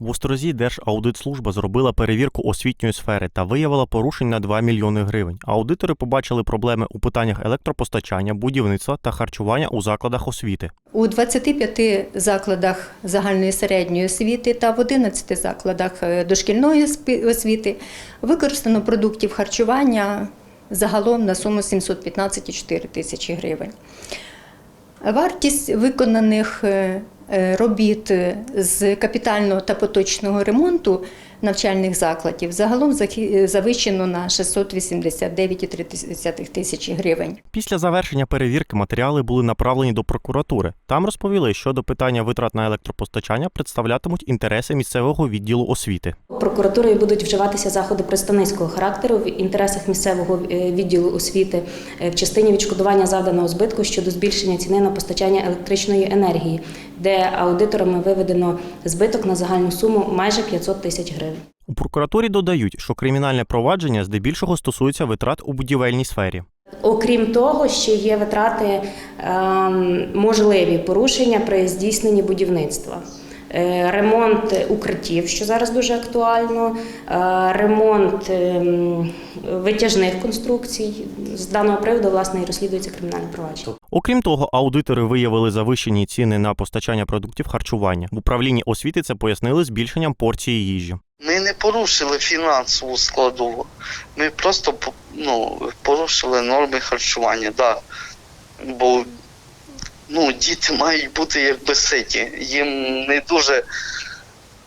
В Острозі Держаудитслужба зробила перевірку освітньої сфери та виявила порушень на 2 мільйони гривень. Аудитори побачили проблеми у питаннях електропостачання, будівництва та харчування у закладах освіти. У 25 закладах загальної середньої освіти та в 11 закладах е, дошкільної освіти використано продуктів харчування загалом на суму 715,4 тисячі гривень. Вартість виконаних е, робіт е, з капітального та поточного ремонту навчальних закладів загалом завищено на 689,3 тисячі гривень. Після завершення перевірки матеріали були направлені до прокуратури. Там розповіли, що до питання витрат на електропостачання представлятимуть інтереси місцевого відділу освіти. Прокуратурою будуть вживатися заходи представницького характеру в інтересах місцевого е, відділу освіти е, в частині відшкодування завданого збитку щодо збільшення ціни на постачання електричної енергії, де аудиторами виведено збиток на загальну суму майже 500 тисяч гривень. У прокуратурі додають, що кримінальне провадження здебільшого стосується витрат у будівельній сфері. Окрім того, ще є витрати ем, можливі порушення при здійсненні будівництва. Е, Ремонт укриттів, що зараз дуже актуально, е, ремонт ем, витяжних конструкцій. З даного приводу власне і розслідується кримінальне провадження. Окрім того, аудитори виявили завищені ціни на постачання продуктів харчування. В управлінні освіти це пояснили збільшенням порції їжі. Ми не порушили фінансову складову. Ми просто ну, порушили норми харчування, да. Бо ну, діти мають бути якби ситі. Їм не дуже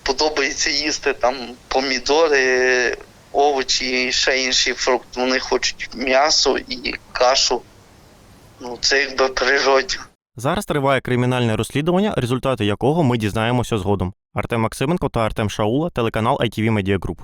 подобається їсти там помідори, овочі і ще інші фрукти. Вони хочуть м'ясо і кашу. Ну, це якби природно. Зараз триває кримінальне розслідування, результати якого ми дізнаємося згодом. Артем Максименко та Артем Шаула, телеканал ITV Media Group.